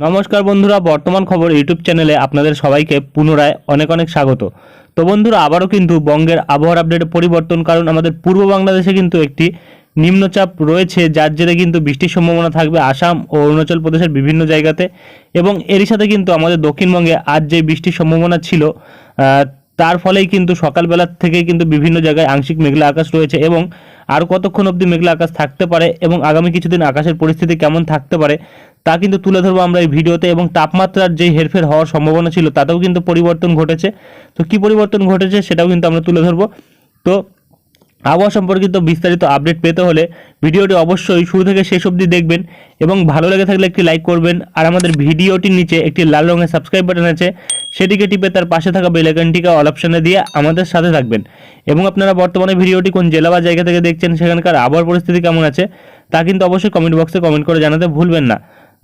নমস্কার বন্ধুরা, বর্তমান খবর ইউটিউব চ্যানেলে আপনাদের সবাইকে পুনরায় অনেক অনেক স্বাগত। তো বন্ধুরা, আবারও কিন্তু বঙ্গের আবহাওয়ার আপডেটে পরিবর্তন, কারণ আমাদের পূর্ব বাংলাদেশে কিন্তু একটি নিম্নচাপ রয়েছে, যার জেরে কিন্তু বৃষ্টির সম্ভাবনা থাকবে আসাম ও অরুণাচল প্রদেশের বিভিন্ন জায়গাতে। এবং এরই সাথে কিন্তু আমাদের দক্ষিণবঙ্গে আজ যে বৃষ্টির সম্ভাবনা ছিল তার ফলেই কিন্তু সকালবেলা থেকে কিন্তু বিভিন্ন জায়গায় আংশিক মেঘলা আকাশ রয়েছে এবং আর কতক্ষণ অবধি মেঘলা আকাশ থাকতে পারে এবং আগামী কিছুদিন আকাশের পরিস্থিতি কেমন থাকতে পারে তা কিন্তু তুলে ধরবো আমরা এই ভিডিওতে এবং তাপমাত্রার যে হেরফের হওয়ার সম্ভাবনা ছিল, তাতেও কিন্তু পরিবর্তন ঘটেছে। তো কি পরিবর্তন ঘটেছে সেটাও কিন্তু আমরা তুলে ধরবো। তো আবহাওয়া সম্পর্কিত বিস্তারিত আপডেট পেতে হলে ভিডিওটি অবশ্যই শুরু থেকে শেষ অবধি দেখবেন এবং ভালো লেগে থাকলে একটি লাইক করবেন। আর আমাদের ভিডিওটির নিচে একটি লাল রঙের সাবস্ক্রাইব বাটন আছে, সেটিকে টিপে তার পাশে থাকা বেল আইকনটিকে অল অপশনে দিয়ে আমাদের সাথে থাকবেন। এবং আপনারা বর্তমানে ভিডিওটি কোন জেলা বা জায়গা থেকে দেখছেন সেখানকার আবহাওয়ার পরিস্থিতি কেমন আছে তা কিন্তু অবশ্যই কমেন্ট বক্সে কমেন্ট করে জানাতে ভুলবেন না।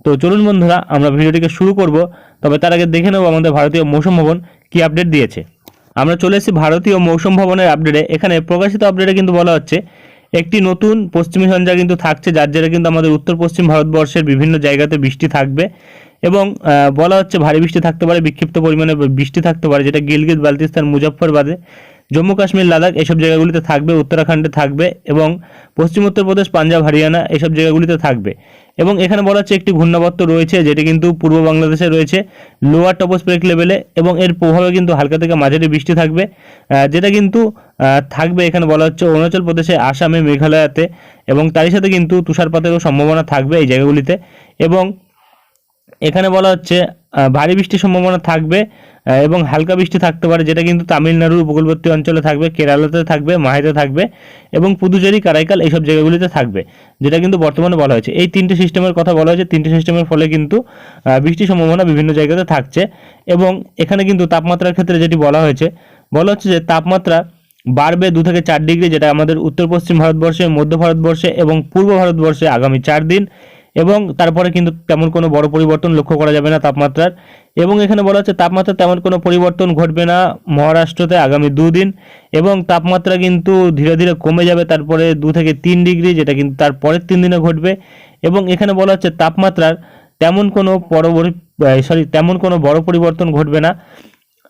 তো চলুন বন্ধুরা, আমরা ভিডিওটিকে শুরু করব, তবে তার আগে দেখে নেব আমাদের ভারতীয় মৌসুম ভবন কি আপডেট দিয়েছে। আমরা চলে এসেছি ভারতীয় মৌসুম ভবনের আপডেটে। এখানে প্রকাশিত আপডেটে কিন্তু বলা হচ্ছে, একটি নতুন পশ্চিমী সঞ্জা কিন্তু থাকছে, যার জেরে কিন্তু আমাদের উত্তর পশ্চিম ভারতবর্ষের বিভিন্ন জায়গাতে বৃষ্টি থাকবে এবং বলা হচ্ছে ভারী বৃষ্টি থাকতে পারে, বিক্ষিপ্ত পরিমাণে বৃষ্টি থাকতে পারে, যেটা গিলগিত, বালতিস্তান, মুজফ্ফরবাদে। জম্মু কাশ্মীর, লাদাখ এসব জায়গাগুলিতে থাকবে, উত্তরাখণ্ডে থাকবে এবং পশ্চিম উত্তরপ্রদেশ পাঞ্জাব, হরিয়ানা এসব জায়গাগুলিতে থাকবে। এবং এখানে বলা হচ্ছে একটি ঘূর্ণাবর্ত রয়েছে, যেটি কিন্তু পূর্ব বাংলাদেশে রয়েছে, লোয়ার টপোস্ফেরিক লেভেলে এবং এর প্রভাবে কিন্তু হালকা থেকে মাঝারি বৃষ্টি থাকবে যেটা কিন্তু থাকবে এখানে বলা হচ্ছে অরুণাচল প্রদেশে, আসামে, মেঘালয়াতে এবং তারই সাথে কিন্তু তুষারপাতেরও সম্ভাবনা থাকবে এই জায়গাগুলিতে এবং এখানে বলা হচ্ছে ভারী বৃষ্টির সম্ভাবনা থাকবে এবং হালকা বৃষ্টি থাকতে পারে, যেটা কিন্তু তামিলনাড়ুর উপকূলবর্তী অঞ্চলে থাকবে, কেরালাতে থাকবে মাহেতে থাকবে এবং পুদুচেরি, কারাইকাল এইসব জায়গাগুলিতে থাকবে, যেটা কিন্তু বর্তমানে বলা হয়েছে। এই তিনটে সিস্টেমের কথা বলা হয়েছে। তিনটে সিস্টেমের ফলে কিন্তু বৃষ্টির সম্ভাবনা বিভিন্ন জায়গাতে থাকছে এবং এখানে কিন্তু তাপমাত্রার ক্ষেত্রে যেটি বলা হয়েছে, বলা হচ্ছে যে তাপমাত্রা বাড়বে দু থেকে চার ডিগ্রি, যেটা আমাদের উত্তর পশ্চিম ভারতবর্ষে, মধ্য ভারতবর্ষে এবং পূর্ব ভারতবর্ষে আগামী চার দিন। এবং তারপরে কিন্তু তেমন কোনো বড় পরিবর্তন লক্ষ্য করা যাবে না তাপমাত্রার। এবং এখানে বলা হচ্ছে তাপমাত্রা তেমন কোনো পরিবর্তন ঘটবে না মহারাষ্ট্রতে আগামী দুদিন এবং তাপমাত্রা কিন্তু ধীরে ধীরে কমে যাবে তারপরে দু থেকে তিন ডিগ্রি যেটা কিন্তু তার পরের তিন দিনে ঘটবে। এবং এখানে বলা হচ্ছে তাপমাত্রার তেমন কোনো পরবর্তী সরি তেমন কোনো বড় পরিবর্তন ঘটবে না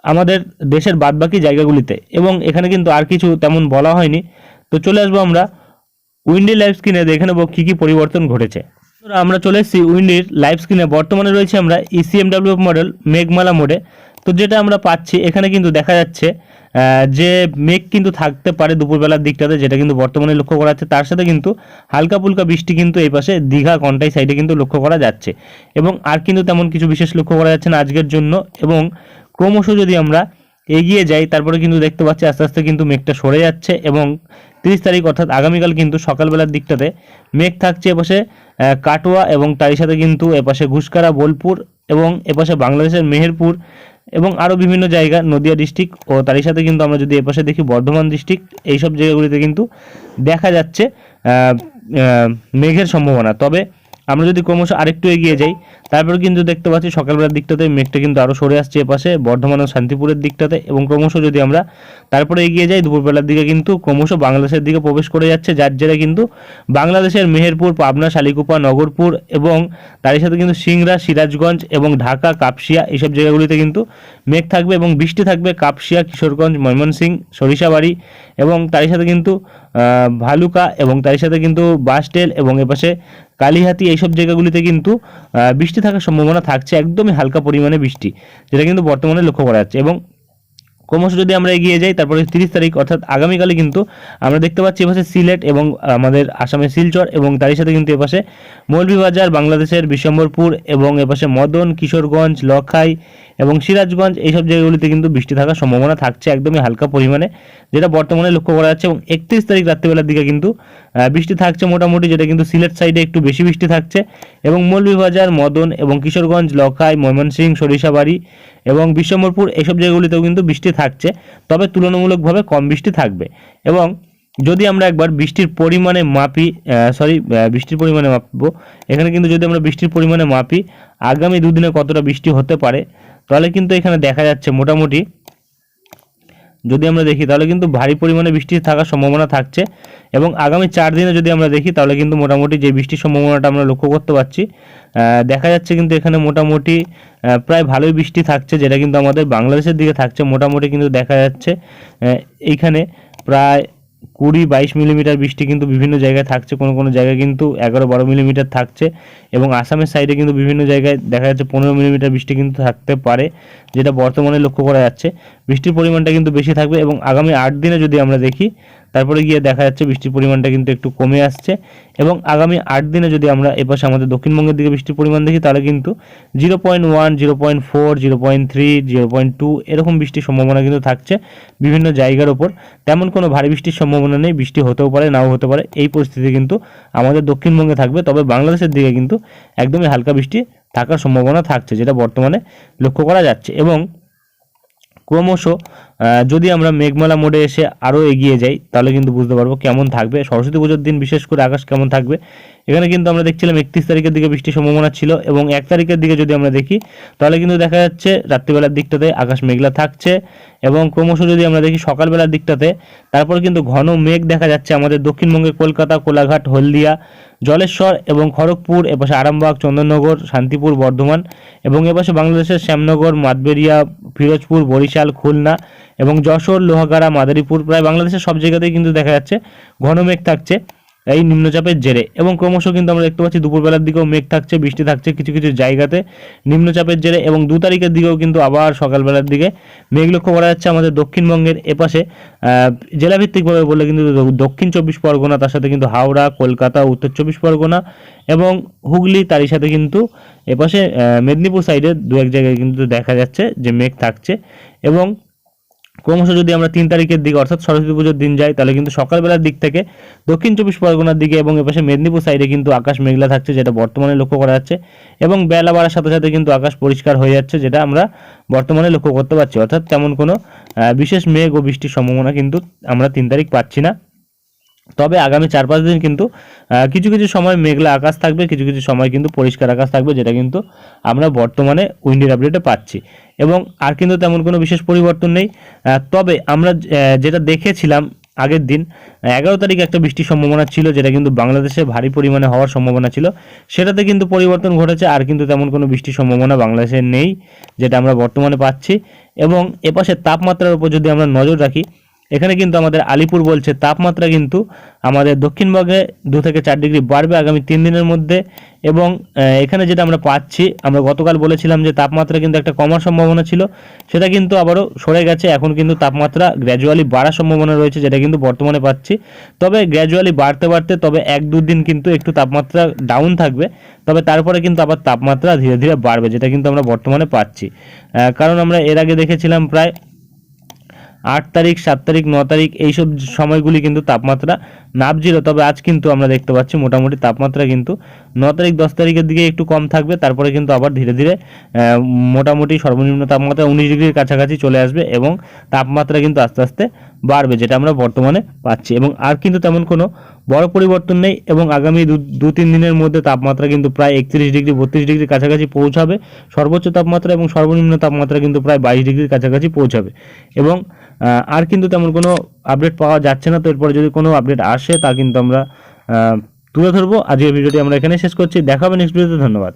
আমাদের দেশের বাদবাকি জায়গাগুলিতে। এবং এখানে কিন্তু আর কিছু তেমন বলা হয়নি। তো চলে আসব আমরা উইন্ডি লাইভ স্ক্রিনে, দেখে নেব কী কী পরিবর্তন ঘটেছে। আমরা চলে এসেছি উইন্ডির লাইভ স্ক্রিনে বর্তমানে রয়েছে আমরা E ইসিএমডাব্লিউ মডেল মেঘমালা মোডে তো যেটা আমরা পাচ্ছি, এখানে কিন্তু দেখা যাচ্ছে যে মেঘ কিন্তু থাকতে পারে দুপুরবেলার দিকটাতে, যেটা কিন্তু বর্তমানে লক্ষ্য করা যাচ্ছে। তার সাথে কিন্তু হালকা ফুলকা বৃষ্টি কিন্তু এই পাশে দীঘা কন্টাই সাইডে কিন্তু লক্ষ্য করা যাচ্ছে। এবং আর কিন্তু তেমন কিছু বিশেষ লক্ষ্য করা যাচ্ছে না আজকের জন্য। এবং ক্রমশ যদি আমরা এগিয়ে যাই, তারপরে কিন্তু দেখতে পাচ্ছি আস্তে আস্তে কিন্তু মেঘটা সরে যাচ্ছে এবং তিরিশ তারিখ অর্থাৎ আগামীকাল কিন্তু সকালবেলার দিকটাতে মেঘ থাকছে এপাশে কাটোয়া এবং তারই সাথে কিন্তু এপাশে ঘুষকারা, বোলপুর এবং এপাশে বাংলাদেশের মেহেরপুর এবং আরও বিভিন্ন জায়গা, নদিয়া ডিস্ট্রিক্ট ও তারই সাথে কিন্তু আমরা যদি এপাশে দেখি বর্ধমান ডিস্ট্রিক্ট, এইসব জায়গাগুলিতে কিন্তু দেখা যাচ্ছে মেঘের সম্ভাবনা। তবে আমরা যদি ক্রমশ আরেকটু এগিয়ে যাই, তারপর কিন্তু দেখতে পাচ্ছি সকালবেলার দিকটাতে মেঘটা কিন্তু আরও সরে আসছে এপাশে, বর্ধমান ও শান্তিপুরের দিকটাতে এবং ক্রমশ যদি আমরা তারপরে এগিয়ে যাই, দুপুরবেলার দিকে কিন্তু ক্রমশ বাংলাদেশের দিকে প্রবেশ করে যাচ্ছে, যার জেরে কিন্তু বাংলাদেশের মেহেরপুর, পাবনা, শালিকুপা, নগরপুর এবং তারই সাথে কিন্তু সিংড়া, সিরাজগঞ্জ এবং ঢাকা, কাপসিয়া এইসব জায়গাগুলিতে কিন্তু মেঘ থাকবে এবং বৃষ্টি থাকবে, কাপসিয়া, কিশোরগঞ্জ, ময়মনসিংহ, সরিষাবাড়ি এবং তারই সাথে কিন্তু ভালুকা এবং তারই সাথে কিন্তু বাসটেল এবং এপাশে কালীহাতি এইসব জায়গাগুলিতে কিন্তু বৃষ্টি থাকার সম্ভাবনা থাকছে, একদমই হালকা পরিমাণে বৃষ্টি, যেটা কিন্তু বর্তমানে লক্ষ্য করা যাচ্ছে এবং ক্রমশ যদি আমরা এগিয়ে যাই, তারপরে তিরিশ তারিখ, অর্থাৎ আগামীকালে কিন্তু আমরা দেখতে পাচ্ছি এপাশে সিলেট এবং আমাদের আসামের শিলচর এবং তারই সাথে কিন্তু এপাশে মৌলভীবাজার, বাংলাদেশের বিশ্বম্বরপুর এবং এপাশে মদন, কিশোরগঞ্জ, লখাই এবং সিরাজগঞ্জ এইসব জায়গাগুলিতে কিন্তু বৃষ্টি থাকার সম্ভাবনা থাকছে একদমই হালকা পরিমাণে, যেটা বর্তমানে লক্ষ্য করা যাচ্ছে এবং একত্রিশ তারিখ রাত্রিবেলার দিকে কিন্তু বৃষ্টি থাকছে মোটামুটি, যেটা কিন্তু সিলেট সাইডে একটু বেশি বৃষ্টি থাকছে এবং মৌলভীবাজার, মদন এবং কিশোরগঞ্জ, লখাই, ময়মনসিংহ, সরিষাবাড়ি এবং বিশ্বম্বরপুর এইসব জায়গাগুলিতেও কিন্তু বৃষ্টি থাকছে, তবে তুলনামূলকভাবে কম বৃষ্টি থাকবে এবং যদি আমরা একবার বৃষ্টির পরিমাণে মাপি সরি বৃষ্টির পরিমাণে মাপবো, এখানে কিন্তু যদি আমরা বৃষ্টির পরিমাণে মাপি, আগামী দুদিনে কতটা বৃষ্টি হতে পারে তাহলে কিন্তু এখানে দেখা যাচ্ছে মোটামুটি, যদি আমরা দেখি, তাহলে কিন্তু ভারী পরিমাণে বৃষ্টি থাকার সম্ভাবনা থাকছে এবং আগামী চার দিনে যদি আমরা দেখি, তাহলে কিন্তু মোটামুটি যে বৃষ্টির সম্ভাবনাটা আমরা লক্ষ্য করতে পারছি দেখা যাচ্ছে কিন্তু এখানে মোটামুটি প্রায় ভালোই বৃষ্টি থাকছে, যেটা কিন্তু আমাদের বাংলাদেশের দিকে থাকছে, মোটামুটি কিন্তু দেখা যাচ্ছে এইখানে প্রায় কুড়ি বাইশ মিলিমিটার বৃষ্টি কিন্তু বিভিন্ন জায়গায় থাকছে, কোনো কোনো জায়গায় কিন্তু এগারো বারো মিলিমিটার থাকছে এবং আসামের সাইডে কিন্তু বিভিন্ন জায়গায় দেখা যাচ্ছে পনেরো মিলিমিটার বৃষ্টি কিন্তু থাকতে পারে, যেটা বর্তমানে লক্ষ্য করা যাচ্ছে। বৃষ্টির পরিমাণটা কিন্তু বেশি থাকবে এবং আগামী আট দিনে যদি আমরা দেখি তারপরে গিয়ে দেখা যাচ্ছে বৃষ্টির পরিমাণটা কিন্তু একটু কমে আসছে এবং আগামী আট দিনে যদি আমরা এপাশে আমাদের দক্ষিণবঙ্গের দিকে বৃষ্টির পরিমাণ দেখি, তাহলে কিন্তু zero point one zero point four zero point three zero point two এরকম বৃষ্টির সম্ভাবনা কিন্তু থাকছে বিভিন্ন জায়গার ওপর। তেমন কোনো ভারী বৃষ্টির সম্ভাবনা নেই, বৃষ্টি হতেও পারে, নাও হতে পারে, এই পরিস্থিতি কিন্তু আমাদের দক্ষিণবঙ্গে থাকবে। তবে বাংলাদেশের দিকে কিন্তু একদমই হালকা বৃষ্টি থাকার সম্ভাবনা থাকছে, যেটা বর্তমানে লক্ষ্য করা যাচ্ছে এবং ক্রমশ যদি আমরা মেঘমালা মোড়ে এসে আরও এগিয়ে যাই, তাহলে কিন্তু বুঝতে পারব কেমন থাকবে। সরস্বতী পুজোর দিন, বিশেষ করে আকাশ কেমন থাকবে। এখানে কিন্তু আমরা দেখছিলাম একত্রিশ তারিখের দিকে বৃষ্টির সম্ভাবনা ছিল এবং এক তারিখের দিকে যদি আমরা দেখি, তাহলে কিন্তু দেখা যাচ্ছে রাত্রিবেলার দিকটাতে আকাশ মেঘলা থাকছে এবং ক্রমশ যদি আমরা দেখি সকালবেলার দিকটাতে, তারপর কিন্তু ঘন মেঘ দেখা যাচ্ছে আমাদের দক্ষিণবঙ্গে কলকাতা, কোলাঘাট, হলদিয়া, জলেশ্বর এবং খড়গপুর, এপাশে আরামবাগ, চন্দননগর, শান্তিপুর, বর্ধমান এবং এপাশে বাংলাদেশের শ্যামনগর, মাতবেরিয়া ফিরোজপুর, বরিশাল, খুলনা এবং যশোর, লোহাগাড়া, মাদারীপুর প্রায় বাংলাদেশের সব জায়গাতেই কিন্তু দেখা যাচ্ছে ঘন মেঘ থাকছে। এই নিম্নচাপের জেরে। এবং ক্রমশ কিন্তু আমরা দেখতে পাচ্ছি দুপুরবেলার দিকেও মেঘ থাকছে, বৃষ্টি থাকছে কিছু কিছু জায়গাতে নিম্নচাপের জেরে এবং দু তারিখের দিকেও কিন্তু আবার সকালবেলার দিকে মেঘ লক্ষ্য করা যাচ্ছে আমাদের দক্ষিণবঙ্গের এপাশে। জেলাভিত্তিকভাবে বললে কিন্তু দক্ষিণ চব্বিশ পরগনা, তার সাথে কিন্তু হাওড়া, কলকাতা, উত্তর চব্বিশ পরগনা এবং হুগলি, তারই সাথে কিন্তু এপাশে মেদিনীপুর সাইডে দু এক জায়গায় কিন্তু দেখা যাচ্ছে যে মেঘ থাকছে এবং ক্রমশ যদি আমরা তিন তারিখের দিকে, অর্থাৎ সরস্বতী পুজোর দিন যাই, তাহলে কিন্তু সকালবেলার দিক থেকে দক্ষিণ চব্বিশ পরগনার দিকে এবং এপাশে মেদিনীপুর সাইডে কিন্তু আকাশ মেঘলা থাকছে, যেটা বর্তমানে লক্ষ্য করা যাচ্ছে। এবং বেলা বাড়ার সাথে সাথে কিন্তু আকাশ পরিষ্কার হয়ে যাচ্ছে, যেটা আমরা বর্তমানে লক্ষ্য করতে পারছি। অর্থাৎ তেমন কোনো বিশেষ মেঘ ও বৃষ্টির সম্ভাবনা কিন্তু আমরা তিন তারিখ পাচ্ছি না। তবে আগামী চার পাঁচ দিন কিন্তু কিছু কিছু সময় মেঘলা আকাশ থাকবে, কিছু কিছু সময় কিন্তু পরিষ্কার আকাশ থাকবে, যেটা কিন্তু আমরা বর্তমানে উইন্ডের আপডেটে পাচ্ছি। এবং আর কিন্তু তেমন কোনো বিশেষ পরিবর্তন নেই। তবে আমরা যেটা দেখেছিলাম আগের দিন এগারো তারিখ একটা বৃষ্টির সম্ভাবনা ছিল, যেটা কিন্তু বাংলাদেশে ভারী পরিমাণে হওয়ার সম্ভাবনা ছিল। সেটাতে কিন্তু পরিবর্তন ঘটেছে, আর কিন্তু তেমন কোনো বৃষ্টির সম্ভাবনা বাংলাদেশে নেই, যেটা আমরা বর্তমানে পাচ্ছি। এবং এপাশে তাপমাত্রার উপর যদি আমরা নজর রাখি এখানে কিন্তু আমাদের আলিপুর বলছে তাপমাত্রা কিন্তু আমাদের দক্ষিণবঙ্গে দু থেকে চার ডিগ্রি বাড়বে আগামী তিন দিনের মধ্যে এবং এখানে যেটা আমরা পাচ্ছি, আমরা গতকাল বলেছিলাম যে তাপমাত্রা কিন্তু একটা কমার সম্ভাবনা ছিল, সেটা কিন্তু আবারও সরে গেছে, এখন কিন্তু তাপমাত্রা গ্র্যাজুয়ালি বাড়ার সম্ভাবনা রয়েছে, যেটা কিন্তু বর্তমানে পাচ্ছি। তবে গ্র্যাজুয়ালি বাড়তে বাড়তে, তবে এক দুদিন কিন্তু একটু তাপমাত্রা ডাউন থাকবে, তবে তারপরে কিন্তু আবার তাপমাত্রা ধীরে ধীরে বাড়বে, যেটা কিন্তু আমরা বর্তমানে পাচ্ছি। কারণ আমরা এর আগে দেখেছিলাম প্রায় আট তারিখ, সাত তারিখ, ন তারিখ এইসব সময়গুলি কিন্তু তাপমাত্রা নাবছিল তবে আজ কিন্তু আমরা দেখতে পাচ্ছি মোটামুটি তাপমাত্রা কিন্তু ন তারিখ, দশ তারিখের দিকে একটু কম থাকবে। তারপরে কিন্তু আবার ধীরে ধীরে মোটামুটি সর্বনিম্ন তাপমাত্রা উনিশ ডিগ্রির কাছাকাছি চলে আসবে এবং তাপমাত্রা কিন্তু আস্তে আস্তে বাড়বে, যেটা আমরা বর্তমানে পাচ্ছি। এবং আর কিন্তু তেমন কোনো বড় পরিবর্তন নেই এবং আগামী দু তিন দিনের মধ্যে তাপমাত্রা কিন্তু প্রায় একত্রিশ ডিগ্রি, বত্রিশ ডিগ্রির কাছাকাছি পৌঁছাবে। সর্বোচ্চ তাপমাত্রা এবং সর্বনিম্ন তাপমাত্রা কিন্তু প্রায় বাইশ ডিগ্রির কাছাকাছি পৌঁছাবে। এবং আর কিন্তু তেমন কোনো আপডেট পাওয়া যাচ্ছে না, তো এরপরে যদি কোনো আপডেট আসে, তা কিন্তু আমরা তুলে ধরবো। আজকের ভিডিওটি আমরা এখানে শেষ করছি। দেখাবো নেক্সট ভিডিওতে ধন্যবাদ।